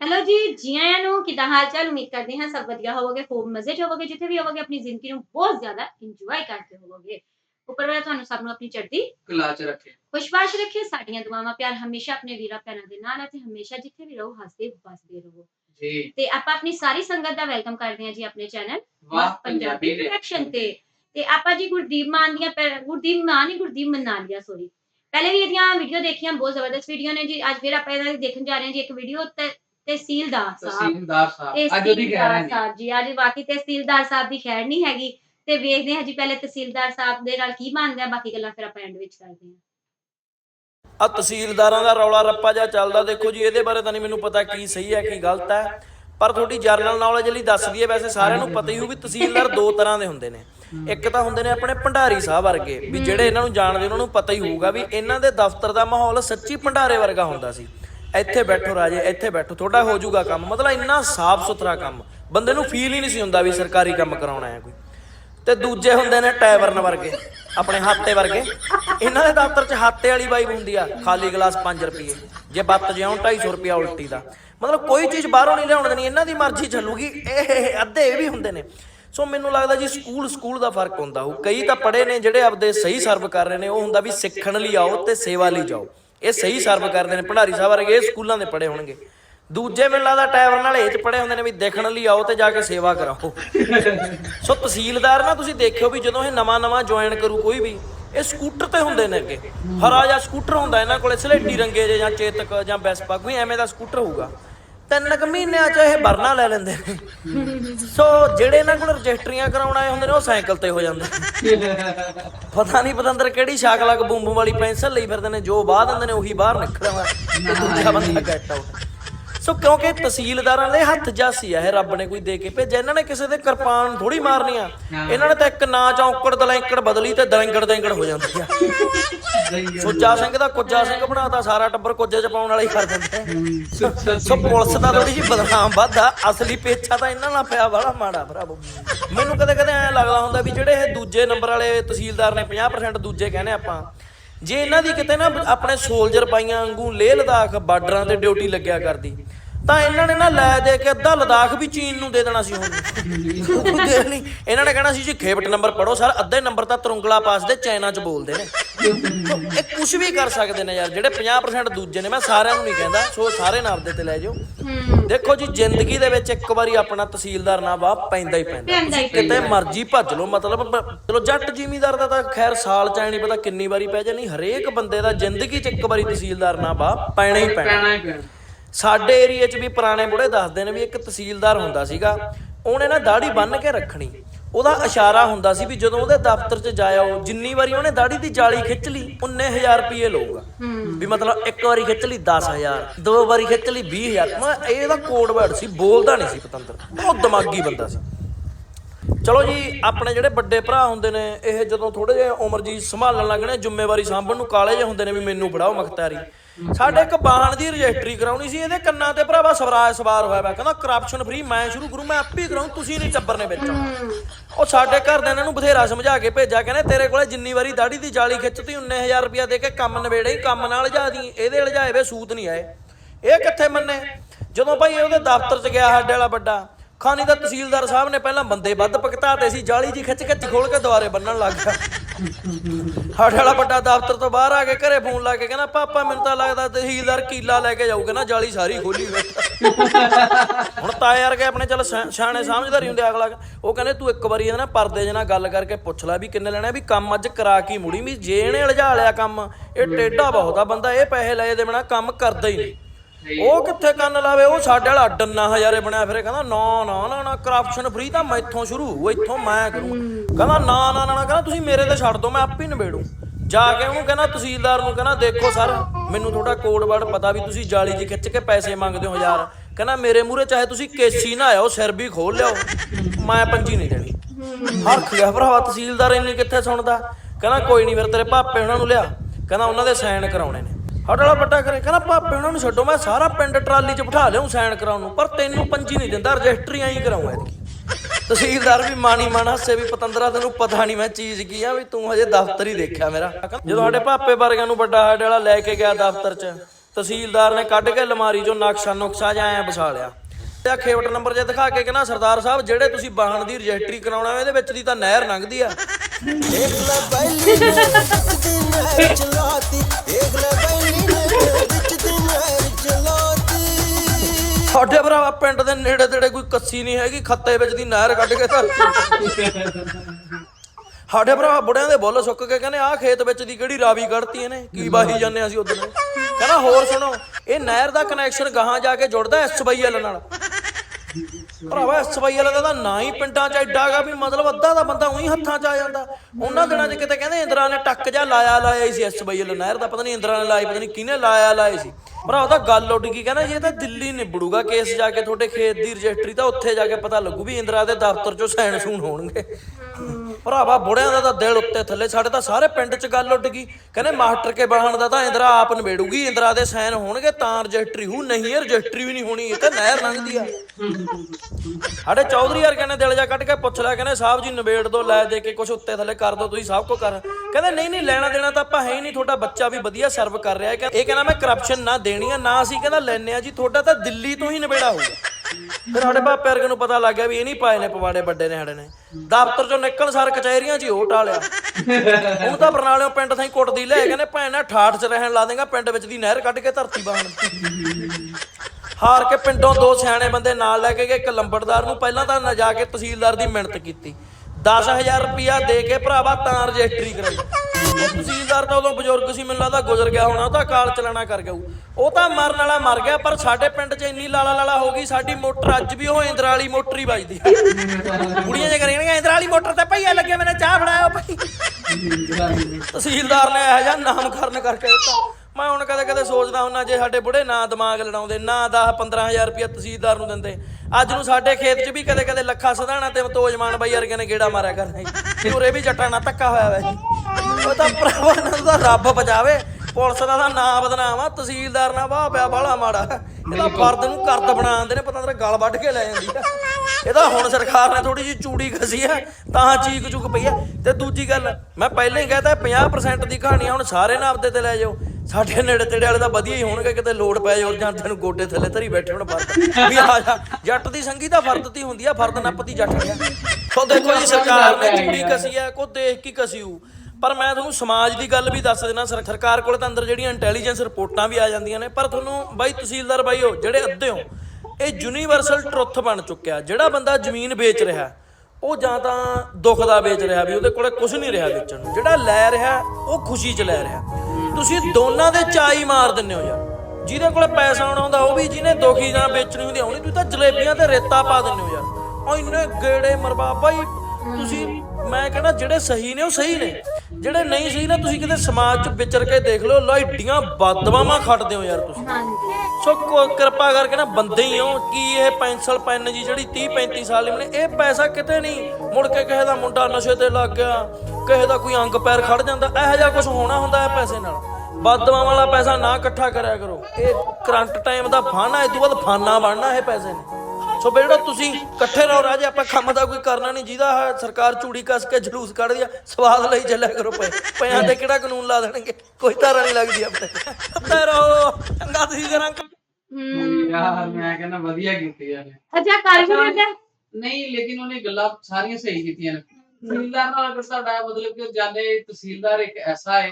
Hello ਜੀ ਜੀ ਆਇਆਂ ਨੂੰ ਕਿਦਾਂ ਹਾਲ ਚਾਲ ਉਮੀਦ ਕਰਦੇ ਹਾਂ ਸਭ ਵਧੀਆ ਹੋਵੋਗੇ ਖੂਬ ਮਜ਼ੇ ਚ ਹੋਵੋਗੇ ਜਿੱਥੇ ਵੀ ਹੋਵੋਗੇ ਆਪਣੀ ਜ਼ਿੰਦਗੀ ਨੂੰ ਬਹੁਤ ਜ਼ਿਆਦਾ ਇੰਜੋਏ ਕਰਦੇ ਹੋਵੋਗੇ। ਉੱਪਰ ਵਾਲਾ ਤੁਹਾਨੂੰ ਸਭ ਨੂੰ ਆਪਣੀ ਚੜ੍ਹਦੀ ਕਲਾ ਚ ਰੱਖੇ। ਖੁਸ਼ਬਾਸ਼ ਰੱਖੇ ਸਾਡੀਆਂ ਦੁਆਵਾਂ ਪਿਆਰ ਹਮੇਸ਼ਾ ਆਪਣੇ ਵੀਰਾਂ ਭੈਣਾਂ ਦੇ ਨਾਲ ਹੈ ਤੇ ਹਮੇਸ਼ਾ ਜਿੱਥੇ ਵੀ ਰਹੋ ਹੱਸਦੇ ਵਸਦੇ ਰਹੋ। ਜੀ। ਤੇ ਆਪਾਂ ਆਪਣੀ ਸਾਰੀ ਸੰਗਤ ਦਾ ਵੈਲਕਮ ਕਰਦੇ ਹਾਂ ਜੀ ਆਪਣੇ ਚੈਨਲ ਵਾਹ ਪੰਜਾਬੀ ਰਿਐਕਸ਼ਨ ਤੇ। ਤੇ। ਆਪਾਂ ਜੀ ਗੁਰਦੀਪ ਮਾਨ ਦੀਆਂ ਗੁਰਦੀਪ ਮਾਨ ਨਹੀਂ ਗੁਰਦੀਪ ਮਨਾਲੀਆ ਸੋਰੀ ਪਹਿਲੇ ਵੀ ਇਹਦੀਆਂ ਵੀਡੀਓ ਦੇਖੀਆਂ ਬਹੁਤ ਜ਼ਬਰਦਸਤ ਵੀਡੀਓ ਨੇ ਜੀ। ਅੱਜ ਫਿਰ ਆਪਾਂ ਇਹਦਾ ਦੇਖਣ ਜਾ ਰਹੇ ਹਾਂ ਜੀ ਇੱਕ ਵੀਡੀਓ ਤਹਿਸੀਲਦਾਰ ਸਾਹਿਬ। ਤਹਿਸੀਲਦਾਰ ਸਾਹਿਬ। ਅੱਜ ਉਹਦੀ ਕਹਿ ਰਹੇ ਤਹਿਸੀਲਦਾਰ ਨੇ ਸਾਹਿਬ ਜੀ ਅੱਜ ਬਾਕੀ ਤਹਿਸੀਲਦਾਰ ਸਾਹਿਬ ਦੀ ਖੈਰ ਨਹੀਂ ਹੈਗੀ। ਤੇ ਵੇਖਦੇ ਹਾਂ ਜੀ ਪਹਿਲੇ ਤਹਿਸੀਲਦਾਰ ਸਾਹਿਬ ਦੇ ਨਾਲ ਕੀ ਬਣਦਾ ਹੈ, ਬਾਕੀ ਗੱਲਾਂ ਫਿਰ ਆਪਾਂ ਐਂਡ ਵਿੱਚ ਕਰਦੇ ਹਾਂ। ਆ ਤਹਿਸੀਲਦਾਰਾਂ ਦਾ ਰੌਲਾ ਰੱਪਾ ਜਿਹਾ ਚੱਲਦਾ। ਦੇਖੋ ਜੀ ਇਹਦੇ ਬਾਰੇ ਤਾਂ ਨਹੀਂ ਮੈਨੂੰ ਪਤਾ ਕੀ ਸਹੀ ਹੈ ਕੀ ਗਲਤ ਹੈ। ਪਰ ਤੁਹਾਡੀ ਜਰਨਲ ਨੌਲੇਜ ਲਈ ਦੱਸ ਦਈਏ ਵੈਸੇ ਸਾਰਿਆਂ ਨੂੰ ਪਤਾ ਹੀ ਹੋਊ ਵੀ ਤਹਿਸੀਲਦਾਰ ਦੋ ਤਰ੍ਹਾਂ ਦੇ ਹੁੰਦੇ ਨੇ। ਇੱਕ ਤਾਂ ਹੁੰਦੇ ਨੇ ਆਪਣੇ ਭੰਡਾਰੀ ਸਾਹਿਬ ਵਰਗੇ। ਵੀ ਜਿਹੜੇ ਇਹਨਾਂ ਨੂੰ ਜਾਣਦੇ ਉਹਨਾਂ ਨੂੰ ਪਤਾ ਹੀ ਹੋਊਗਾ ਵੀ ਇਹਨਾਂ ਦੇ ਦਫ਼ਤਰ ਦਾ ਮਾਹੌਲ ਸੱਚੀ ਭੰਡਾਰੇ ਵਰਗਾ ਹੁੰਦਾ ਸੀ। ਇੱਥੇ ਬੈਠੋ ਰਾਜੇ, ਇੱਥੇ ਬੈਠੋ, ਤੁਹਾਡਾ ਹੋ ਜਾਊਗਾ ਕੰਮ। ਮਤਲਬ ਇੰਨਾ ਸਾਫ਼ ਸੁਥਰਾ ਕੰਮ। ਬੰਦੇ ਨੂੰ ਫੀਲ ਹੀ ਨਹੀਂ ਸੀ ਹੁੰਦਾ ਵੀ ਸਰਕਾਰੀ ਕੰਮ ਕਰਾਉਣਾ ਹੈ ਕੋਈ। ਤੇ ਦੂਜੇ ਹੁੰਦੇ ਨੇ ਟੈਵਰਨ ਵਰਗੇ, ਆਪਣੇ ਹਾਤੇ ਵਰਗੇ। ਇਹਨਾਂ ਦੇ ਦਫ਼ਤਰ 'ਚ ਹਾਤੇ ਵਾਲੀ ਵਾਈਬ ਹੁੰਦੀ ਆ, ਖਾਲੀ ਗਲਾਸ 5 ਰੁਪਏ। ਜੇ ਬੱਤ ਜਿਉਂ 250 ਰੁਪਏ ਉਲਟੀ ਦਾ। ਮਤਲਬ ਕੋਈ ਚੀਜ਼ ਬਾਹਰੋਂ ਨਹੀਂ ਲਿਆਉਣ ਦੇਣੀ, ਇਹਨਾਂ ਦੀ ਮਰਜ਼ੀ ਚੱਲੂਗੀ। ਇਹ ਅੱਧੇ ਇਹ ਵੀ ਹੁੰਦੇ ਨੇ। ਸੋ ਮੈਨੂੰ ਲੱਗਦਾ ਜੀ ਸਕੂਲ ਸਕੂਲ ਦਾ ਫ਼ਰਕ ਹੁੰਦਾ ਹੋਊ। ਕਈ ਤਾਂ ਪੜ੍ਹੇ ਨੇ ਜਿਹੜੇ ਆਪਦੇ ਸਹੀ ਸਰਵ ਕਰ ਰਹੇ ਨੇ, ਉਹ ਹੁੰਦਾ ਵੀ ਸਿੱਖਣ ਲਈ ਆਓ ਤੇ ਸੇਵਾ ਲਈ ਜਾਓ। ਇਹ ਸਹੀ ਸਰਵ ਕਰਦੇ ਨੇ। ਭੰਡਾਰੀ ਸਾਹਿਬ ਵਰਗੇ ਇਹ ਸਕੂਲਾਂ ਦੇ ਪੜ੍ਹੇ ਹੋਣਗੇ। ਦੂਜੇ ਮੈਨੂੰ ਲੱਗਦਾ ਟੈਵਰਨ ਨਾਲ ਇਹ ਚ ਪੜ੍ਹੇ ਹੁੰਦੇ ਨੇ ਵੀ ਦੇਖਣ ਲਈ ਆਓ ਤੇ ਜਾ ਕੇ ਸੇਵਾ ਕਰਾਓ। ਸੋ ਤਹਿਸੀਲਦਾਰ ਨਾ ਤੁਸੀਂ ਦੇਖਿਓ ਵੀ ਜਦੋਂ ਇਹ ਨਵਾਂ ਨਵਾਂ ਜੁਆਇਨ ਕਰੂ ਕੋਈ ਵੀ, ਇਹ ਸਕੂਟਰ ਤੇ ਹੁੰਦੇ ਨੇ ਅੱਗੇ। ਹਰਾ ਜਿਹਾ ਸਕੂਟਰ ਹੁੰਦਾ ਇਹਨਾਂ ਕੋਲੇ ਸਲੇਟੀ ਰੰਗੇ ਜੇ ਜਾਂ ਚੇਤਕ ਜਾਂ ਬੈਸਪਾ ਕੋਈ ਐਵੇਂ ਦਾ ਸਕੂਟਰ ਹੋਊਗਾ। ਤਿੰਨ ਕੁ ਮਹੀਨਿਆਂ ਚ ਇਹ ਬਰਨਾ ਲੈ ਲੈਂਦੇ ਨੇ। ਸੋ ਜਿਹੜੇ ਇਹਨਾਂ ਕੋਲ ਰਜਿਸਟਰੀਆਂ ਕਰਾਉਣ ਆਏ ਹੁੰਦੇ ਨੇ, ਉਹ ਸਾਈਕਲ ਤੇ ਹੋ ਜਾਂਦੇ ਪਤਾ ਨਹੀਂ ਪਤੰਦਰ ਕਿਹੜੀ ਸ਼ਾਕ ਸ਼ਾਕਲਕ ਬੂੰਬੂ ਵਾਲੀ ਪੈਨਸਲ ਲਈ ਫਿਰਦੇ ਨੇ, ਜੋ ਬਾਹ ਦਿੰਦੇ ਨੇ, ਉਹੀ ਬਾਹਰ ਨਿਕਲਦਾ ਤੇ ਦੂਜਾ ਬੰਦਾ ਗੈਟ ਆਊਟ ਸੋ ਕਿਉਂਕਿ ਤਹਿਸੀਲਦਾਰਾਂ ਦੇ ਹੱਥ ਜਾਸੀ ਆ ਇਹ ਰੱਬ ਨੇ ਕੋਈ ਦੇ ਕੇ ਭੇਜਿਆ। ਇਹਨਾਂ ਨੇ ਕਿਸੇ ਦੇ ਕਿਰਪਾਨ ਥੋੜੀ ਮਾਰਨੀ ਆ। ਇਹਨਾਂ ਨੇ ਤਾਂ ਇੱਕ ਨਾਂ ਚੌਂਕੜ ਦਲੈਂਕੜ ਬਦਲੀ ਤੇ ਦਲੈਂਕੜ ਦੈਂਕੜ ਹੋ ਜਾਂਦੀ ਆ। ਸੁੱਚਾ ਸਿੰਘ ਦਾ ਕੁੱਜਾ ਸਿੰਘ ਬਣਾਤਾ ਸਾਰਾ ਟੱਬਰ ਕੁੱਜੇ ਚ ਪਾਉਣ ਵਾਲਾ ਹੀ ਕਰ ਦਿੰਦੇ। ਸੋ ਪੁਲਿਸ ਦਾ ਥੋੜੀ ਜਿਹੀ ਬਦਨਾਮ ਵੱਧਾ ਅਸਲੀ ਪੇਛਾ ਤਾਂ ਇਹਨਾਂ ਨਾਲ ਪਿਆ ਬੜਾ ਮਾੜਾ ਭਰਾਵੋ ਮੈਨੂੰ ਕਦੇ ਕਦੇ ਐਂ ਲੱਗਦਾ ਹੁੰਦਾ ਵੀ ਜਿਹੜੇ ਇਹ ਦੂਜੇ ਨੰਬਰ ਵਾਲੇ ਤਹਿਸੀਲਦਾਰ ਨੇ 50% ਦੂਜੇ ਕਹਿੰਦੇ ਆਪਾਂ ਜੇ ਇਹਨਾਂ ਦੀ ਕਿਤੇ ਨਾ ਆਪਣੇ ਸੋਲਜਰ ਪਾਈਆਂ ਵਾਂਗੂ ਲੇਹ ਲਦਾਖ ਬਾਰਡਰਾਂ ਤੇ ਡਿਊਟੀ ਲੱਗਿਆ ਕਰਦੀ ਤਾਂ ਇਹਨਾਂ ਨੇ ਨਾ ਲੈ ਦੇ ਕੇ ਅੱਧਾ ਲਦਾਖ ਵੀ ਚੀਨ ਨੂੰ ਦੇ ਦੇਣਾ ਸੀ ਹੁਣ ਇਹਨਾਂ ਨੇ ਕਹਿਣਾ ਸੀ ਜੀ ਖੇਪਟ ਨੰਬਰ ਪੜੋ ਸਰ ਅੱਧੇ ਨੰਬਰ ਤਾਂ ਤਰੁੰਗਲਾ ਪਾਸ ਦੇ ਚਾਈਨਾ ਚ ਬੋਲਦੇ ਨੇ। ਇਹ ਕੁਝ ਵੀ ਕਰ ਸਕਦੇ ਨੇ ਯਾਰ ਜਿਹੜੇ 50% ਦੂਜੇ ਨੇ ਮੈਂ ਸਾਰਿਆਂ ਨੂੰ ਨਹੀਂ ਕਹਿੰਦਾ ਸੋ ਸਾਰੇ ਨਾਮ ਦੇ ਤੇ ਲੈ ਜਾਓ। ਦੇਖੋ ਜੀ ਜ਼ਿੰਦਗੀ ਦੇ ਵਿੱਚ ਇੱਕ ਵਾਰੀ ਆਪਣਾ ਤਹਿਸੀਲਦਾਰ ਨਾ ਵਾਹ ਪੈਂਦਾ ਹੀ ਪੈਂਦਾ। ਤੁਸੀਂ ਕਿਤੇ ਮਰਜ਼ੀ ਭੱਜ ਲਓ ਮਤਲਬ ਚਲੋ ਜੱਟ ਜ਼ਿਮੀਦਾਰ ਦਾ ਤਾਂ ਖੈਰ ਸਾਲ ਚ ਐ ਨਹੀਂ ਪਤਾ ਕਿੰਨੀ ਵਾਰੀ ਪੈ ਜਾਣੀ ਹਰੇਕ ਬੰਦੇ ਦਾ ਜ਼ਿੰਦਗੀ ਚ ਇੱਕ ਵਾਰੀ ਤਹਿਸੀਲਦਾਰ ਨਾ ਵਾਹ ਪੈਣਾ ਹੀ ਪੈਣਾ। ਪੈਣਾ ਹੀ ਪੈਣਾ। ਸਾਡੇ ਏਰੀਆ 'ਚ ਵੀ ਪੁਰਾਣੇ ਬੁੜੇ ਦੱਸਦੇ ਨੇ ਵੀ ਇੱਕ ਤਹਿਸੀਲਦਾਰ ਹੁੰਦਾ ਸੀਗਾ ਉਹਨੇ ਨਾ ਦਾੜੀ ਬੰਨ ਕੇ ਰੱਖਣੀ। ਉਹਦਾ ਇਸ਼ਾਰਾ ਹੁੰਦਾ ਸੀ ਵੀ ਜਦੋਂ ਉਹਦੇ ਦਫ਼ਤਰ 'ਚ ਜਾਇਓ ਜਿੰਨੀ ਵਾਰੀ ਉਹਨੇ ਦਾੜੀ ਦੀ ਜਾਲੀ ਖਿੱਚ ਲਈ ਉਨੇ ਹਜ਼ਾਰ ਰੁਪਏ ਲਊਗਾ। ਵੀ ਮਤਲਬ ਇੱਕ ਵਾਰੀ ਖਿੱਚ ਲਈ 10000 ਦੋ ਵਾਰੀ ਖਿੱਚ ਲਈ 20000 ਮੈਂ ਇਹਦਾ ਕੋਡ ਵਰਡ ਸੀ ਬੋਲਦਾ ਨਹੀਂ ਸੀ ਪਤੰਦਰ। ਬਹੁਤ ਦਿਮਾਗੀ ਬੰਦਾ ਸੀ। ਚਲੋ ਜੀ ਆਪਣੇ ਜਿਹੜੇ ਵੱਡੇ ਭਰਾ ਹੁੰਦੇ ਨੇ ਇਹ ਜਦੋਂ ਥੋੜੇ ਜਿਹੇ ਉਮਰ ਜੀ ਸੰਭਾਲਣ ਲੱਗਣੇ ਜ਼ਿੰਮੇਵਾਰੀ ਸਾਂਭਣ ਨੂੰ ਕਾਲੇ ਜਿਹੇ ਹੁੰਦੇ ਨੇ ਵੀ ਮੈਨੂੰ ਫੜਾਓ ਮਖਤਾਰੀ। ਸਾਡੇ ਇੱਕ ਵਾਹਨ ਦੀ ਰਜਿਸਟਰੀ ਕਰਾਉਣੀ ਸੀ ਇਹਦੇ ਕੰਨਾਂ ਤੇ ਭਰਾਵਾ ਸਵਰਾਜ ਸਵਾਰ ਹੋਇਆ ਵਾ ਕਹਿੰਦਾ ਕਰਪਸ਼ਨ ਫ੍ਰੀ ਮੈਂ ਸ਼ੁਰੂ ਕਰੂੰ ਮੈਂ ਆਪੇ ਕਰਾਉਂ ਤੁਸੀਂ ਨਹੀਂ ਟੱਬਰ ਨੇ ਵਿੱਚ। ਉਹ ਸਾਡੇ ਘਰ ਦੇ ਇਹਨਾਂ ਨੂੰ ਬਥੇਰਾ ਸਮਝਾ ਕੇ ਭੇਜਿਆ ਕਹਿੰਦੇ ਤੇਰੇ ਕੋਲੇ ਜਿੰਨੀ ਵਾਰੀ ਦਾੜੀ ਦੀ ਜਾਲੀ ਖਿੱਚਤੀ 19000 ਰੁਪਇਆ ਦੇ ਕੇ ਕੰਮ ਨਵੇੜੇ ਕੰਮ ਨਾਲ ਲਿਜਾ ਦੀ ਇਹਦੇ ਲਿਜਾਏ ਵੇ ਸੂਤ ਨਹੀਂ ਆਏ। ਇਹ ਕਿੱਥੇ ਮੰਨੇ? ਜਦੋਂ ਭਾਈ ਉਹਦੇ ਦਫ਼ਤਰ 'ਚ ਗਿਆ ਸਾਡੇ ਵਾਲਾ ਵੱਡਾ ਖਾਨੀ ਦਾ ਤਹਿਸੀਲਦਾਰ ਸਾਹਿਬ ਨੇ ਪਹਿਲਾਂ ਬੰਦੇ ਵੱਧ ਪਕਤਾਤੇ ਸੀ ਜਾਲੀ ਜੀ ਖਿੱਚ ਖਿੱਚ ਖੋਲ ਕੇ ਦੁਆਰੇ ਬੰਨਣ ਲੱਗ ਗਿਆ। ਸਾਡੇ ਵਾਲਾ ਵੱਡਾ ਦਫ਼ਤਰ ਤੋਂ ਬਾਹਰ ਆ ਕੇ ਘਰੇ ਫੋਨ ਲਾ ਕੇ ਕਹਿੰਦਾ, ਪਾਪਾ, ਮੈਨੂੰ ਤਾਂ ਲੱਗਦਾ ਤਹਿਸੀਲਦਾਰ ਕੀਲਾ ਲੈ ਕੇ ਜਾਊਗਾ ਨਾ, ਜਾਲੀ ਸਾਰੀ ਖੋਲੀ ਬੈਠਾ ਹੁਣ ਤਾਏ ਕੇ ਆਪਣੇ ਚੱਲ ਸਿਆਣੇ ਸਮਝਦਾਰੀ ਹੁੰਦੇ ਅਗਲਾ। ਉਹ ਕਹਿੰਦੇ, ਤੂੰ ਇੱਕ ਵਾਰੀ ਇਹਦੇ ਨਾਲ ਪਰਦੇ ਜਨਾ ਗੱਲ ਕਰਕੇ ਪੁੱਛ ਲੈ ਵੀ ਕਿੰਨੇ ਲੈਣਾ ਵੀ ਕੰਮ ਅੱਜ ਕਰਾ ਕੇ ਮੁੜੀ, ਵੀ ਜੇ ਇਹਨੇ ਉਲਝਾ ਲਿਆ ਕੰਮ, ਇਹ ਟੇਢਾ ਬਹੁਤ ਆ ਬੰਦਾ, ਇਹ ਪੈਸੇ ਲਏ ਦੇ ਬਿਨਾ ਕੰਮ ਕਰਦਾ ਹੀ ਨਹੀਂ। ਉਹ ਕਿੱਥੇ ਕੰਨ ਲਾਵੇ? ਉਹ ਸਾਡੇ ਵਾਲਾ ਡੰਨਾ ਹਜ਼ਾਰੇ ਬਣਿਆ ਫਿਰੇ। ਕਹਿੰਦਾ ਨਾ ਨਾ ਨਾ ਨਾ ਕਰਪਸ਼ਨ ਫ੍ਰੀ ਤਾਂ ਮੈਥੋਂ ਸ਼ੁਰੂ ਹੋਊ ਇੱਥੋਂ ਮੈਂ ਕਰੂੰ। ਕਹਿੰਦਾ ਨਾ ਨਾ ਨਾ ਨਾ ਕਹਿੰਦਾ ਤੁਸੀਂ ਮੇਰੇ ਤੇ ਛੱਡ ਦਿਓ ਮੈਂ ਆਪੇ ਹੀ ਨਿਬੇੜੂ। ਜਾ ਕੇ ਉਹਨੂੰ ਕਹਿੰਦਾ ਤਹਿਸੀਲਦਾਰ ਨੂੰ ਕਹਿੰਦਾ ਦੇਖੋ ਸਰ ਮੈਨੂੰ ਤੁਹਾਡਾ ਕੋਡ ਵਰਡ ਪਤਾ ਵੀ ਤੁਸੀਂ ਜਾਲੀ 'ਚ ਖਿੱਚ ਕੇ ਪੈਸੇ ਮੰਗਦੇ ਹੋ ਹਜ਼ਾਰ ਕਹਿੰਦਾ ਮੇਰੇ ਮੂਹਰੇ ਚਾਹੇ ਤੁਸੀਂ ਕੇਸੀ ਨਾ ਆਇਓ ਸਿਰ ਵੀ ਖੋਲ ਲਿਓ ਮੈਂ ਪੰਜੀ ਨਹੀਂ ਦੇਣੀ। ਹਰਖ ਗਿਆ ਭਰਾਵਾ ਤਹਿਸੀਲਦਾਰ ਇੰਨੀ ਕਿੱਥੇ ਸੁਣਦਾ? ਕਹਿੰਦਾ ਕੋਈ ਨਹੀਂ ਫਿਰ ਤੇਰੇ ਪਾਪੇ ਉਹਨਾਂ ਨੂੰ ਲਿਆ। ਕਹਿੰਦਾ ਉਹਨਾਂ ਦੇ ਸਾਈਨ ਕਰਾਉਣੇ ਨੇ। ਸਾਡਾ ਵਾਲਾ ਵੱਡਾ ਕਰੇ, ਕਹਿੰਦਾ ਪਾਪੇ ਉਹਨਾਂ ਨੂੰ ਛੱਡੋ, ਮੈਂ ਸਾਰਾ ਪਿੰਡ ਟਰਾਲੀ 'ਚ ਬਿਠਾ ਲਿਆਉਂ ਸਾਈਨ ਕਰਾਉਣ ਨੂੰ, ਪਰ ਤੈਨੂੰ ਪੰਜੀ ਨਹੀਂ ਦਿੰਦਾ, ਰਜਿਸਟਰੀ ਆਈ ਕਰਾਉਂ ਐਤਕੀ। ਤਹਿਸੀਲਦਾਰ ਵੀ ਮਾਣੀ ਮਾਣ ਹੱਸੇ ਵੀ, ਪਤੰਦਰਾ ਤੈਨੂੰ ਪਤਾ ਨਹੀਂ ਮੈਂ ਚੀਜ਼ ਕੀ ਆ, ਵੀ ਤੂੰ ਹਜੇ ਦਫ਼ਤਰ ਹੀ ਦੇਖਿਆ ਮੇਰਾ। ਜਦੋਂ ਸਾਡੇ ਪਾਪੇ ਵਰਗਿਆਂ ਨੂੰ ਵੱਡਾ ਸਾਡੇ ਵਾਲਾ ਲੈ ਕੇ ਗਿਆ ਦਫ਼ਤਰ 'ਚ, ਤਹਿਸੀਲਦਾਰ ਨੇ ਕੱਢ ਕੇ ਅਲਮਾਰੀ ਚੋਂ ਨਕਸ਼ਾ ਨੁਕਸ਼ਾ ਜਾਂ ਐ ਵਸਾ ਲਿਆ। ਤੇ ਖੇਵਟ ਨੰਬਰ ਜੇ ਦਿਖਾ ਕੇ ਕਹਿੰਦਾ ਸਰਦਾਰ ਸਾਹਿਬ, ਜਿਹੜੇ ਤੁਸੀਂ ਵਾਹਨ ਦੀ ਰਜਿਸਟਰੀ ਕਰਾਉਣਾ ਇਹਦੇ ਵਿੱਚ ਦੀ ਤਾਂ ਨਹਿਰ ਲੰਘਦੀ ਆ। ਦੇਖ ਲੈ ਬੈਲੀ ਨੇ ਵਿੱਚ ਦੀ ਨਹਿਰ ਚਲਾਤੀ ਦੇਖ ਲੈ ਬੈਲੀ ਨੇ ਵਿੱਚ ਦੀ ਨਹਿਰ ਚਲਾਤੀ ਸਾਡੇ ਭਰਾਵਾ ਪਿੰਡ ਦੇ ਨੇੜੇ ਤੇੜੇ ਕੋਈ ਕੱਸੀ ਨਹੀਂ ਹੈਗੀ, ਖੱਤੇ ਵਿੱਚ ਦੀ ਨਹਿਰ ਕੱਢ ਕੇ ਧਰਤੀ ਸਾਡੇ ਭਰਾ ਬੁੜਿਆਂ ਦੇ ਬੁੱਲ ਸੁੱਕ ਕੇ ਕਹਿੰਦੇ, ਆਹ ਖੇਤ ਵਿੱਚ ਦੀ ਕਿਹੜੀ ਰਾਵੀ ਕੱਢਤੀ ਇਹਨੇ? ਕੀ ਵਾਹੀ ਜਾਂਦੇ ਅਸੀਂ ਉਦੋਂ ਕਹਿੰਦਾ, ਹੋਰ ਸੁਣੋ, ਇਹ ਨਹਿਰ ਦਾ ਕਨੈਕਸ਼ਨ ਗਾਹਾਂ ਜਾ ਕੇ ਜੁੜਦਾ ਐਸਵਾਈਐਲ ਨਾਲ? ਭਰਾਵਾ ਐਸਵਾਈਐਲ ਦਾ ਨਾ ਹੀ ਪਿੰਡਾਂ 'ਚ ਐਡਾ ਗਾ ਵੀ ਮਤਲਬ ਅੱਧਾ ਦਾ ਬੰਦਾ ਉਹੀ ਹੱਥਾਂ 'ਚ ਆ ਜਾਂਦਾ। ਉਹਨਾਂ ਦਿਨਾਂ 'ਚ ਕਿਤੇ ਕਹਿੰਦੇ ਇੰਦਰਾ ਨੇ ਟੱਕ ਜਾ ਲਾਇਆ ਲਾਇਆ ਹੀ ਸੀ ਐਸਵਾਈਐਲ ਨਹਿਰ ਦਾ, ਪਤਾ ਨਹੀਂ ਇੰਦਰਾ ਨੇ ਲਾਈ ਪਤਾ ਨਹੀਂ ਕਿਹਨੇ ਲਾਇਆ ਲਾਇਆ ਸੀ। ਭਰਾ ਉਹ ਗੱਲ ਉੱਡ ਗਈ, ਕਹਿੰਦਾ ਜੇ ਤਾਂ ਦਿੱਲੀ ਨਿਬੜੂਗਾ ਕੇਸ ਜਾ ਕੇ ਤੁਹਾਡੇ ਖੇਤ ਦੀ ਰਜਿਸਟਰੀ, ਤਾਂ ਉੱਥੇ ਜਾ ਕੇ ਪਤਾ ਲੱਗੂ ਵੀ ਇੰਦਰਾ ਦੇ ਦਫ਼ਤਰ 'ਚੋਂ ਸਾਈਨ ਸੂਨ ਹੋਣਗੇ। ਭਰਾਵਾ, ਬੁੜਿਆਂ ਦਾ ਤਾਂ ਦਿਲ ਉੱਤੇ ਥੱਲੇ, ਸਾਡੇ ਤਾਂ ਸਾਰੇ ਪਿੰਡ 'ਚ ਗੱਲ ਉੱਡ ਗਈ। ਕਹਿੰਦੇ ਮਾਸਟਰ ਕੇ ਬਣਨ ਦਾ ਤਾਂ ਇੰਦਰਾ ਆਪ ਨਿਬੇੜੂਗੀ, ਇੰਦਰਾ ਦੇ ਸਾਈਨ ਹੋਣਗੇ, ਤਾਂ ਰਜਿਸਟਰੀ ਹੋਊ, ਨਹੀਂ ਰਜਿਸਟਰੀ ਵੀ ਨਹੀਂ ਹੋਣੀ, ਇਹ ਤਾਂ ਨਹਿਰ ਲੰਘਦੀ ਆ। ਸਾਡੇ ਚੌਧਰੀ ਯਾਰ ਕਹਿੰਦੇ ਦਿਲ ਜਾ ਕੱਢ ਕੇ ਪੁੱਛ ਲਿਆ ਕਹਿੰਦੇ ਸਾਹਿਬ ਜੀ ਨਿਬੇੜ ਦੋ, ਲੈ ਦੇ ਕੇ ਕੁਝ ਉੱਤੇ ਥੱਲੇ ਕਰ ਦੋ, ਤੁਸੀਂ ਸਭ ਕੁਝ ਕਰ। ਕਹਿੰਦੇ, ਨਹੀਂ ਨਹੀਂ, ਲੈਣਾ ਦੇਣਾ ਤਾਂ ਆਪਾਂ ਹੈ ਹੀ ਨਹੀਂ, ਤੁਹਾਡਾ ਬੱਚਾ ਵੀ ਵਧੀਆ ਸਰਵ ਕਰ ਰਿਹਾ ਹੈ। ਇਹ ਕਹਿੰਦਾ, ਮੈਂ ਕਰਪਸ਼ਨ ਨਾ ਦੇਣੀ ਆ ਨਾ ਅਸੀਂ ਕਹਿੰਦਾ ਲੈਣੇ ਆ ਜੀ, ਤੁਹਾਡਾ ਤਾਂ ਦਿੱਲੀ ਤੋਂ ਹੀ ਨਿਬੇੜਾ ਹੋਊਗਾ। ਫਿਰ ਸਾਡੇ ਬਾਪੇ ਵਰਗੇ ਨੂੰ ਪਤਾ ਲੱਗ ਗਿਆ ਵੀ ਇਹ ਨਹੀਂ ਪਾਏ ਨੇ, ਪਵਾੜੇ ਵੱਡੇ ਨੇ, ਸਾਡੇ ਨੇ। ਦਫ਼ਤਰ ਚੋਂ ਨਿਕਲਣ ਸਾਰ ਕਚਹਿਰੀਆਂ 'ਚ ਹੀ ਉਹ ਟਾਲਿਆ। ਹੁਣ ਤਾਂ ਬਰਨਾਲਿਓਂ ਪਿੰਡ ਥਾਈ ਕੁੱਟਦੀ ਲੈ, ਕਹਿੰਦੇ, ਭੈਣ ਠਾਠ 'ਚ ਰਹਿਣ ਲਾ ਦੇਗਾ, ਪਿੰਡ ਵਿੱਚ ਦੀ ਨਹਿਰ ਕੱਢ ਕੇ ਧਰਤੀ ਬਾਹਣ ਹਾਰ ਕੇ ਪਿੰਡੋਂ ਦੋ ਸਿਆਣੇ ਬੰਦੇ ਨਾਲ ਲੈ ਕੇ ਗਏ, ਇੱਕ ਲੰਬੜਦਾਰ ਨੂੰ ਪਹਿਲਾਂ ਤਾਂ ਨਾ ਜਾ ਕੇ ਤਹਿਸੀਲਦਾਰ ਦੀ ਮਿਹਨਤ ਕੀਤੀ। 10000 ਰੁਪਿਆ ਦੇ ਕੇ ਭਰਾਵਾ ਤਾਂ ਰਜਿਸਟਰੀ ਕਰਾਈ। ਤਹਿਸੀਲਦਾਰ ਤਾਂ ਉਦੋਂ ਬਜ਼ੁਰਗ ਸੀ, ਮੈਨੂੰ ਲੱਗਦਾ ਗੁਜ਼ਰ ਗਿਆ ਹੋਣਾ, ਉਹ ਤਾਂ ਕਾਲ ਚਲਾਣਾ ਕਰ ਗਿਆ ਉਹ ਤਾਂ ਮਰਨ ਵਾਲਾ ਮਰ ਗਿਆ, ਪਰ ਸਾਡੇ ਪਿੰਡ 'ਚ ਇੰਨੀ ਲਾਲਾ ਲਾਲਾ ਹੋ ਗਈ, ਸਾਡੀ ਮੋਟਰ ਅੱਜ ਵੀ ਉਹ ਇੰਦਰਾ ਵਾਲੀ ਮੋਟਰ ਹੀ ਵੱਜਦੀ ਕੁੜੀਆਂ ਜੇ ਕਰਨਗੀਆਂ ਇੰਦਰਾ ਵਾਲੀ ਮੋਟਰ ਤੇ ਭਈਆ ਲੱਗੇ, ਮੈਨੇ ਚਾਹ ਫੜਾਇਆ ਭਾਈ। ਤਹਿਸੀਲਦਾਰ ਨੇ ਇਹੋ ਜਿਹਾ ਨਾਮਕਰਨ ਕਰਕੇ ਦਿੱਤਾ। ਮੈਂ ਹੁਣ ਕਦੇ ਕਦੇ ਸੋਚਦਾ ਹੁੰਨਾ ਜੇ ਸਾਡੇ ਬੁੜੇ ਨਾ ਦਿਮਾਗ ਲੜਾਉਂਦੇ ਨਾ 10 15000 ਰੁਪਏ ਤਹਿਸੀਲਦਾਰ ਨੂੰ ਦਿੰਦੇ। ਅੱਜ ਨੂੰ ਸਾਡੇ ਖੇਤ 'ਚ ਵੀ ਕਦੇ ਕਦੇ ਲੱਖਾ ਸਧਾਣਾ ਤੇ ਤੋਜਮਾਨ ਬਾਈ ਵਰਗੇ ਨੇ ਗੇੜਾ ਮਾਰਿਆ ਕਰਨਾ ਜੀ ਪੂਰੇ ਵੀ ਜੱਟਾਂ ਨਾਲ ਧੱਕਾ ਹੋਇਆ ਵੈ ਉਹ ਤਾਂ ਭਰਾਵਾ ਨਾਲ ਰੱਬ ਬਚਾਵੇ। ਪੁਲਿਸ ਦਾ ਤਾਂ ਨਾਂ ਬਦਨਾਮ ਆ ਤਹਿਸੀਲਦਾਰ ਨਾਲ ਵਾਹ ਪਿਆ ਬਾਹਲਾ ਮਾੜਾ। ਇਹਦਾ ਫਰਦ ਨੂੰ ਕਰਦ ਬਣਾ ਦਿੰਦੇ ਨੇ ਪਤਾ ਤੇਰਾ ਗਲ ਵੱਢ ਕੇ ਲੈ ਜਾਂਦੀ ਆ। ਇਹਦਾ ਹੁਣ ਸਰਕਾਰ ਨੇ ਥੋੜੀ ਜਿਹੀ ਚੂੜੀ ਖਸੀ ਆ ਤਾਂ ਚੀਕ ਚੁਕ ਪਈ ਆ। ਤੇ ਦੂਜੀ ਗੱਲ ਮੈਂ ਪਹਿਲਾਂ ਹੀ ਕਹਿਤਾ 50% ਦੀ ਕਹਾਣੀ ਆ, ਹੁਣ ਸਾਰੇ ਨਾ ਆਪਦੇ ਤੇ ਲੈ ਜਾਓ। ਸਾਡੇ ਨੇੜੇ ਤੇੜੇ ਵਾਲੇ ਤਾਂ ਵਧੀਆ ਹੀ ਹੋਣਗੇ, ਕਿਤੇ ਲੋੜ ਪੈ ਜਾਓ ਜਾਂ ਤੈਨੂੰ ਗੋਡੇ ਥੱਲੇ ਧਰੀ ਬੈਠੇ ਹੁਣ ਫਰਦ ਵੀ ਆ ਜਾ, ਜੱਟ ਦੀ ਸੰਗੀ ਤਾਂ ਫਰਦ ਤੀ ਹੁੰਦੀ ਆ, ਫਰਦ ਨੱਪਤੀ ਜੱਟ ਗਿਆ ਸੋ ਦੇਖੋ ਜੀ, ਸਰਕਾਰ ਨੇ ਚੂੜੀ ਕਸੀ ਆ ਕੋ ਦੇਖ ਕੀ ਕਸੀਊ ਪਰ ਮੈਂ ਤੁਹਾਨੂੰ ਸਮਾਜ ਦੀ ਗੱਲ ਵੀ ਦੱਸ ਦੇਣਾ ਸਰਕਾਰ ਕੋਲ ਤਾਂ ਅੰਦਰ ਜਿਹੜੀਆਂ ਇੰਟੈਲੀਜੈਂਸ ਰਿਪੋਰਟਾਂ ਵੀ ਆ ਜਾਂਦੀਆਂ ਨੇ, ਪਰ ਤੁਹਾਨੂੰ ਬਾਈ ਤਹਿਸੀਲਦਾਰ ਬਾਈ ਹੋ ਜਿਹੜੇ ਅੱਧੇ ਹੋ, ਇਹ ਯੂਨੀਵਰਸਲ ਟਰੁੱਥ ਬਣ ਚੁੱਕਿਆ। ਜਿਹੜਾ ਬੰਦਾ ਜ਼ਮੀਨ ਵੇਚ ਰਿਹਾ, ਉਹ ਜਾਂ ਤਾਂ ਦੁੱਖ ਦਾ ਵੇਚ ਰਿਹਾ ਵੀ ਉਹਦੇ ਕੋਲੇ ਕੁਝ ਨਹੀਂ ਰਿਹਾ ਵੇਚਣ ਨੂੰ। ਜਿਹੜਾ ਲੈ ਰਿਹਾ, ਉਹ ਖੁਸ਼ੀ 'ਚ ਲੈ ਰਿਹਾ। ਤੁਸੀਂ ਦੋਨਾਂ ਦੇ ਚਾਈ ਮਾਰ ਦਿੰਦੇ ਹੋ ਯਾਰ। ਜਿਹਦੇ ਕੋਲੇ ਪੈਸਾ ਆਉਣਾ ਹੁੰਦਾ ਉਹ ਵੀ ਜਿਹਨੇ ਦੁਖੀ ਜਾਂ ਵੇਚਣੀ ਹੁੰਦੀ ਆਉਣੀ ਤੁਸੀਂ ਤਾਂ ਜਲੇਬੀਆਂ ਤੇ ਰੇਤਾ ਪਾ ਦਿੰਦੇ ਹੋ ਯਾਰ। ਉਹ ਇੰਨੇ ਗੇੜੇ ਮਰਵਾ ਬਾਈ ਤੁਸੀਂ ਮੈਂ ਕਹਿੰਦਾ ਜਿਹੜੇ ਸਹੀ ਨੇ ਉਹ ਸਹੀ ਨੇ। ਜਿਹੜੇ ਨਹੀਂ ਸਹੀ ਨਾ ਤੁਸੀਂ ਕਿਤੇ ਸਮਾਜ 'ਚ ਵਿਚਰ ਕੇ ਦੇਖ ਲਓ ਲਾਈਟੀਆਂ ਬਦਵਾਵਾਂ ਖੱਟਦੇ ਹੋ ਯਾਰ ਤੁਸੀਂ। ਸੋ ਕਿਰਪਾ ਕਰਕੇ ਨਾ ਬੰਦੇ ਹੀ ਹੋ ਕੀ ਇਹ ਪੈਨਸਲ ਪੈਨ ਜੀ ਜਿਹੜੀ 30 35 ਸਾਲ ਦੀ ਇਹ ਪੈਸਾ ਕਿਤੇ ਨਹੀਂ। ਮੁੜ ਕੇ ਕਿਸੇ ਦਾ ਮੁੰਡਾ ਨਸ਼ੇ ਤੇ ਲੱਗ ਗਿਆ ਕਿਸੇ ਦਾ ਕੋਈ ਅੰਗ ਪੈਰ ਖੜ ਜਾਂਦਾ ਇਹੋ ਜਿਹਾ ਕੁਝ ਹੋਣਾ ਹੁੰਦਾ ਹੈ ਪੈਸੇ ਨਾਲ। ਬਦਦੁਆਵਾਂ ਵਾਲਾ ਪੈਸਾ ਨਾ ਇਕੱਠਾ ਕਰਿਆ ਕਰੋ। ਇਹ ਕਰੰਟ ਟਾਈਮ ਦਾ ਫਾਨਾ ਇਹ ਤੋਂ ਬਾਅਦ ਫਾਨਾ ਬਣਨਾ ਇਹ ਪੈਸੇ ਨੇ। ਸੋ ਬੇਟਾ ਤੁਸੀਂ ਇਕੱਠੇ ਰਹੋ ਰਾਜੇ ਆਪਾਂ ਕੰਮ ਦਾ ਕੋਈ ਕਰਨਾ ਨਹੀਂ ਜਿਹਦਾ ਸਰਕਾਰ ਚੂੜੀ ਕੱਸ ਕੇ ਜਲੂਸ ਕੱਢਦੀ ਆ ਸਵਾਦ ਲਈ ਚੱਲਿਆ ਕਰੋ ਪਏ ਪਿਆਂ ਤੇ ਕਿਹੜਾ ਕਾਨੂੰਨ ਲਾ ਦੇਣਗੇ? ਕੋਈ ਧਾਰਾ ਨਹੀਂ ਲੱਗਦੀ ਆਪਣੇ। ਤੇ ਰਹੋ। ਚੰਗਾ ਤੁਸੀਂ ਕਰਾਂ ਹੂੰ। ਯਾਰ ਮੈਂ ਕਹਿੰਦਾ ਵਧੀਆ ਕੀਤੀ ਯਾਰ। ਅੱਛਾ ਕਰ ਵੀ ਦਿੰਦੇ ਨਹੀਂ ਲੇਕਿਨ ਉਹਨੇ ਗੱਲਾਂ ਸਾਰੀਆਂ ਸਹੀ ਕੀਤੀਆਂ ਨੇ। ਤਹਿਸੀਲਦਾਰ ਨਾਲ ਅਗਰ ਸਾਡਾ ਮਤਲਬ ਕਿ ਜਾਣੇ ਤਹਿਸੀਲਦਾਰ ਇੱਕ ਐਸਾ ਹੈ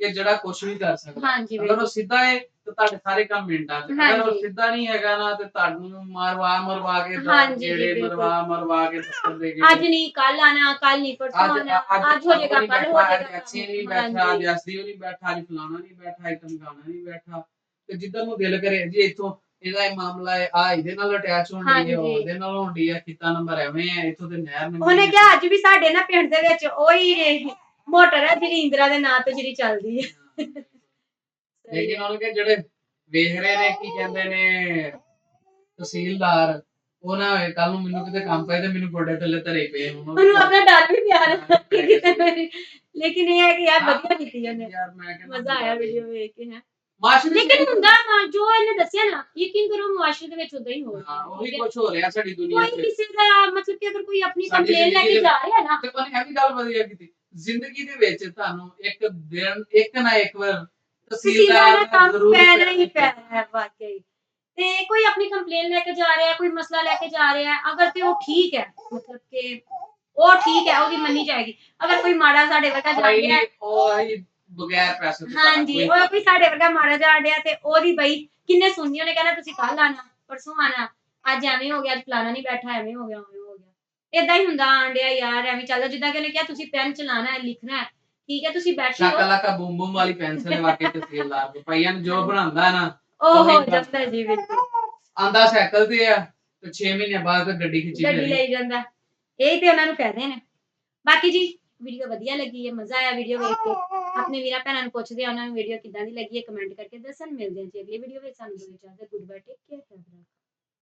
ਕਿ ਜਿਹੜਾ ਕੁਝ ਵੀ ਕਰ ਸਕਦਾ। ਹਾਂਜੀ ਅਗਰ ਉਹ ਸਿੱਧਾ ਹੈ ਤਾਂ ਤੁਹਾਡੇ ਸਾਰੇ ਕੰਮ ਮਿੰਟਾਂ 'ਚ ਅਗਰ ਉਹ। ਸਿੱਧਾ ਨਹੀਂ ਹੈਗਾ ਨਾ ਤੇ ਤੁਹਾਨੂੰ ਮਾਰਵਾ ਮਰਵਾ ਕੇ ਜਿਹੜੇ। ਮਰਵਾ ਮਰਵਾ ਕੇ ਦੱਸਣ ਦੇ ਅੱਜ ਨਹੀਂ ਕੱਲ ਆਣਾ ਕੱਲ ਨਹੀਂ ਪਰਸੋਂ ਆਣਾ ਅੱਜ ਹੋ ਜਾਏਗਾ ਕੱਲ ਹੋ ਜਾਏਗਾ। ਐਕਸੀ ਨਹੀਂ ਬੈਠਾ ਅੱਜ ਐਸਡੀ ਨਹੀਂ ਬੈਠਾ ਅੱਜ ਫਲਾਣਾ ਨਹੀਂ ਬੈਠਾ ਅੱਜ ਧਮਕਾਣਾ ਨਹੀਂ ਬੈਠਾ। ਤੇ ਜਿੱਦਾਂ ਨੂੰ ਦਿਲ ਕਰੇ ਜੀ ਇੱਥੋਂ ਇਹਦਾ ਇਹ ਮਾਮਲਾ ਹੈ ਆ ਇਹਦੇ ਨਾਲ ਅਟੈਚ ਹੋਣ ਦੀ ਹੈ ਹਾਂਜੀ। ਉਹਦੇ ਨਾਲ ਹੋਣ ਦੀ ਹੈ ਕਿਤਾ ਨੰਬਰ ਐਵੇਂ ਹੈ ਇੱਥੋਂ ਤੇ ਨਹਿਰ ਨਹੀਂ ਉਹਨੇ ਕਿਹਾ ਅੱਜ ਵੀ ਸਾਡੇ ਨਾ ਪਿੰਡ ਦੇ ਵਿੱਚ ਉਹੀ ਮੋਟਰ ਹੈ ਜਿਹੜੀ ਇੰਦਰਾ ਦੇ ਨਾਂ ਤੇ ਜਿਹੜੀ ਚੱਲਦੀ ਹੈ। ਲੇਕਿਨ ਉਹਨੇ ਕਿ ਜਿਹੜੇ ਵੇਖ ਰਹੇ ਨੇ ਕੀ ਕਹਿੰਦੇ ਨੇ ਤਹਿਸੀਲਦਾਰ ਉਹ ਨਾ ਹੋਏ ਕੱਲ ਨੂੰ ਮੈਨੂੰ ਕਿਤੇ ਕੰਮ ਪਏ ਤੇ ਮੈਨੂੰ ਗੋਡੇ ਥੱਲੇ ਧਰੇ ਪਏ ਹੋਣ। ਉਹਨੂੰ ਆਪਣਾ ਡਰ ਵੀ ਪਿਆਰ ਲੇਕਿਨ ਇਹ ਹੈ ਕਿ ਯਾਰ ਵਧੀਆ ਕੀਤੀ ਉਹਨੇ। ਯਾਰ ਮੈਂ ਕਹਿੰਦਾ ਮਜ਼ਾ ਆਇਆ ਵੀਡੀਓ ਵੇਖ ਕੇ ਹੈ। ਮਾਸ਼ਰੀ ਲੇਕਿਨ ਹੁੰਦਾ ਵਾ, ਜੋ ਇਹਨੇ ਦੱਸਿਆ ਨਾ ਯਕੀਨ ਕਰੋ ਮੁਆਸ਼ਰੇ ਦੇ ਵਿੱਚ ਉਦਾਂ ਹੀ ਹੋ ਹਾਂ ਉਹੀ ਰਿਹਾ ਕੁਝ ਹੋ ਰਿਹਾ ਸਾਡੀ ਦੁਨੀਆ ਕੋਈ ਕਿਸੇ ਦਾ ਮਤਲਬ ਕਿ ਅਗਰ ਕੋਈ ਆਪਣੀ ਸਾਡੀ ਕੰਪਲੇਨ ਲੈ ਕੇ ਜਾ ਰਿਹਾ ਨਾ। ਤੇ ਉਹਨੇ ਇਹ ਵੀ ਗੱਲ ਵਧੀਆ ਕੀਤੀ। ਜ਼ਿੰਦਗੀ ਦੇ ਵਿੱਚ ਤੁਹਾਨੂੰ ਇੱਕ ਦਿਨ ਇੱਕ ਨਾ ਇੱਕ ਵਾਰ ਤਹਿਸੀਲਦਾਰ ਦਾ ਕੰਮ ਜ਼ਰੂਰ ਪੈਣਾ ਹੀ ਪੈਣਾ ਹੈ ਵਾਕਈ। ਤੇ ਕੋਈ ਆਪਣੀ ਕੰਪਲੇਨ ਲੈ ਕੇ ਜਾ ਰਿਹਾ ਹੈ ਕੋਈ ਮਸਲਾ ਲੈ ਕੇ ਜਾ ਰਿਹਾ ਹੈ ਅਗਰ ਤੇ ਉਹ ਠੀਕ ਹੈ ਮਤਲਬ ਕਿ ਉਹ ਠੀਕ ਹੈ ਉਹਦੀ ਮੰਨੀ ਜਾਏਗੀ। ਅਗਰ ਕੋਈ ਮਾੜਾ ਸਾਡੇ ਵਰਗਾ ਜਾ ਭਾਈ ਰਿਹਾ ਹੈ। ਉਹ ਹੀ ਬਗੈਰ ਪੈਸੇ ਤੋਂ ਹਾਂਜੀ ਉਹ ਕੋਈ ਸਾਡੇ ਵਰਗਾ ਮਾੜਾ ਜਾ ਰਿਹਾ ਤੇ ਉਹਦੀ ਬਈ ਕਿੰਨੇ ਸੁਣਨੀ ਉਹਨੇ ਕਹਿਣਾ ਤੁਸੀਂ ਕੱਲ ਆਣਾ ਪਰਸੋਂ ਆਣਾ ਅੱਜ ਐਵੇਂ ਹੋ ਗਿਆ ਅੱਜ ਫਲਾਣਾ ਨਹੀਂ ਬੈਠਾ ਐਵੇਂ ਹੋ ਗਿਆ ਐਵੇਂ ਹੋ ਗਿਆ। ਇਦਾਂ ਹੀ ਹੁੰਦਾ ਆਂਡਿਆ ਯਾਰ ਐਵੇਂ ਚੱਲਦਾ ਜਿੱਦਾਂ ਕਿ ਉਹਨੇ ਕਿਹਾ ਤੁਸੀਂ ਪੈਨ ਚਲਾਣਾ ਹੈ ਲਿਖਣਾ ਹੈ ਠੀਕ ਹੈ ਤੁਸੀਂ ਬੈਠੇ। ਸ਼ਾਕਾ ਹੋ ਲਾਕਾ ਬੂਮ ਬੂਮ ਵਾਲੀ ਪੈਨਸਲ ਹੈ ਵਾਕਈ ਤਹਿਸੀਲਦਾਰ ਕੋ ਭਾਈਆਂ ਨੂੰ ਜੋ ਬਣਾਉਂਦਾ ਨਾ ਉਹ ਹੋ ਜਾਂਦਾ ਜੀ ਬਿਲਕੁਲ ਆਂਦਾ ਸਾਈਕਲ ਤੇ ਆ ਤੇ 6 ਮਹੀਨੇ ਬਾਅਦ ਗੱਡੀ ਖਿੱਚੀ ਗੱਡੀ ਲਈ ਜਾਂਦਾ। ਇਹ ਤੇ ਉਹਨਾਂ ਨੂੰ ਫਾਇਦੇ ਨੇ। ਬਾਕੀ ਜੀ ਵੀਡੀਓ ਵਧੀਆ ਲੱਗੀ ਹੈ, ਮਜ਼ਾ ਆਇਆ ਵੀਡੀਓ ਵੇਖ ਕੇ। ਆਪਣੇ ਵੀਰਾਂ ਭੈਣਾਂ ਨੂੰ ਪੁੱਛਦੇ ਆ, ਉਹਨਾਂ ਨੂੰ ਵੀਡੀਓ ਕਿੱਦਾਂ ਦੀ ਲੱਗੀ ਹੈ ਕਮੈਂਟ ਕਰਕੇ ਦੱਸਣ। ਮਿਲਦੇ ਹਾਂ ਜੀ ਅਗਲੀ ਵੀਡੀਓ ਵਿੱਚ। ਸਾਨੂੰ ਦੋ ਚਾਰ ਗੁੱਡ ਬਾਏ ਟੇਕ ਕੇਅਰ